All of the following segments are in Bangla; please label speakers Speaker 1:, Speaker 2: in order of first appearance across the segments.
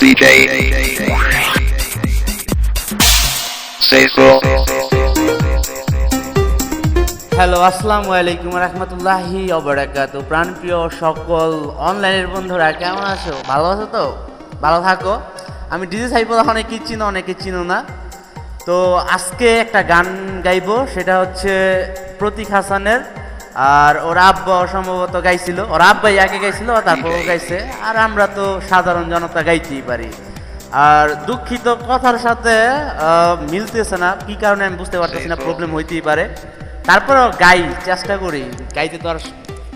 Speaker 1: DJ. Cecil.
Speaker 2: হ্যালো আসসালামু আলাইকুম রহমতুল্লাহি অবরাকাত প্রাণপ্রিয় সকল অনলাইনের বন্ধুরা, কেমন আছো? ভালো আছো তো? ভালো থাকো। আমি ডিজে সাইফুল অনেকে চিনো অনেকে চিনো না। তো আজকে একটা গান গাইবো, সেটা হচ্ছে প্রতীক হাসানের আর ওর আব্বা সম্ভবত গাইছিল। ওর আব্বাই আগে গাইছিল তারপর গাইছে। আর আমরা তো সাধারণ জনতা গাইতেই পারি। আর দুঃখিত কথার সাথে মিলতেছে না। কি কারণে আমি বুঝতে পারতেছি না প্রবলেম হইতেই পারে। তারপরেও গাই চেষ্টা করি। গাইতে তো আর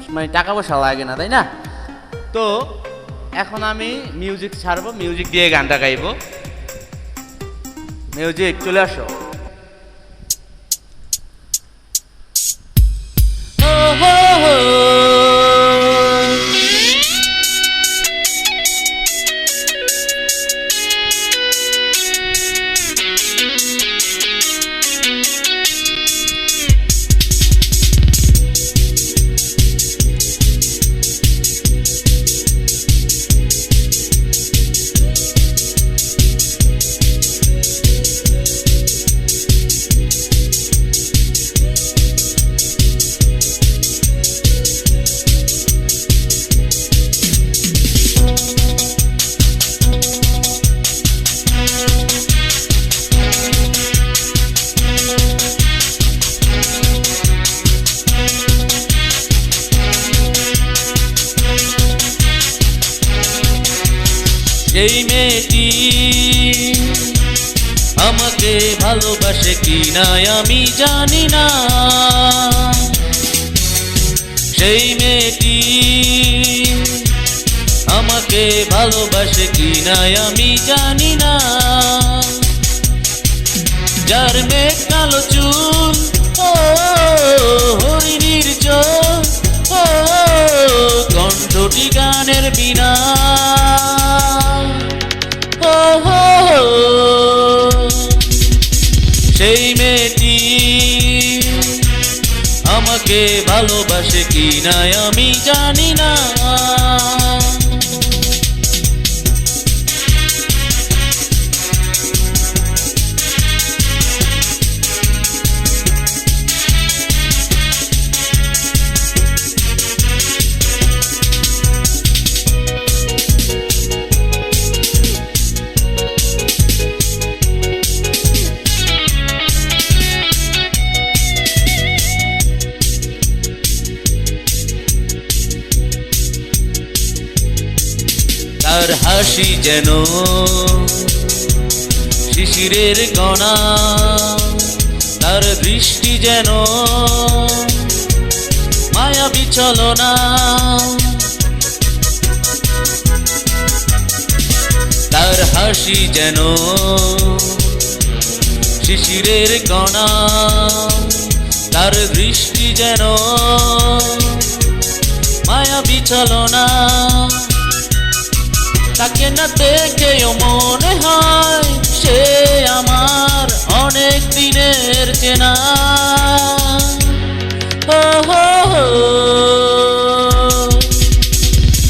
Speaker 2: মানে টাকা পয়সা লাগে না তাই না? তো এখন আমি মিউজিক ছাড়বো মিউজিক দিয়ে গানটা গাইবো। মিউজিক চলে আসো।
Speaker 3: সেই মেয়েটি আমাকে ভালোবাসে কি না আমি জানি না। সেই মেয়েটি আমাকে ভালোবাসে কি না আমি জানি না। যার মেঘ কালো চুল, ও হরিণীর চোখ। আমাকে ভালোবাসে কি না আমি জানি না। তার হাসি যেন শিশিরের গণা তার দৃষ্টি যেন মায়া বিচলনা। তার হাসি যেন শিশিরের কণা, তার দৃষ্টি যেন মায়া বিচলনা। তাকে না দেখেও মনে হয় সে আমার অনেক দিনের চেনা।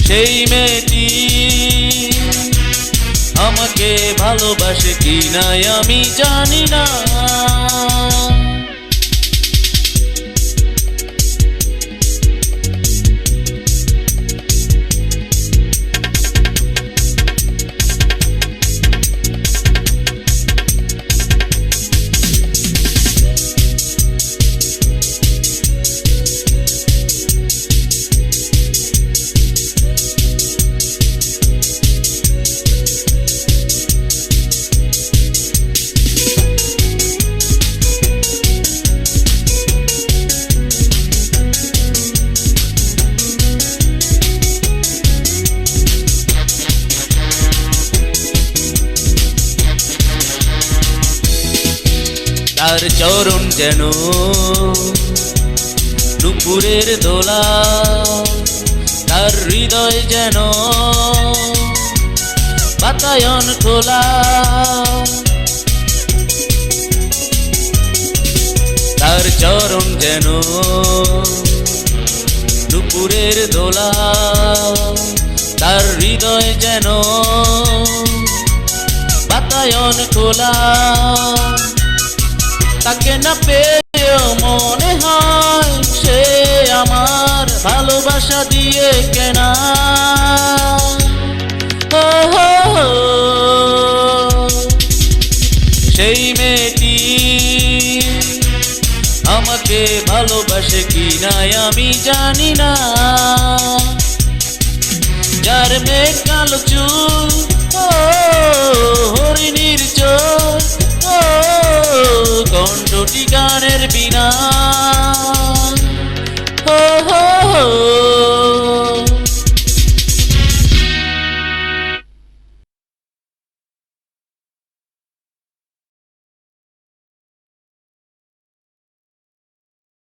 Speaker 3: সেই মেয়েটি আমাকে ভালোবাসে কি না আমি জানি না তার চরণ যেন দুপুরের দোলা, তার হৃদয় যেন বাতায়ন খোলা। তার চরণ যেন দুপুরের দোলা, তার হৃদয় যেন বাতায়ন খোলা। তাকে না পেয়েও মনে হয় সে আমার ভালোবাসা দিয়ে কেনা। সেই মেয়েটি আমাকে ভালোবাসে কি নাই আমি জানি না। যার মেঘ কালো চুল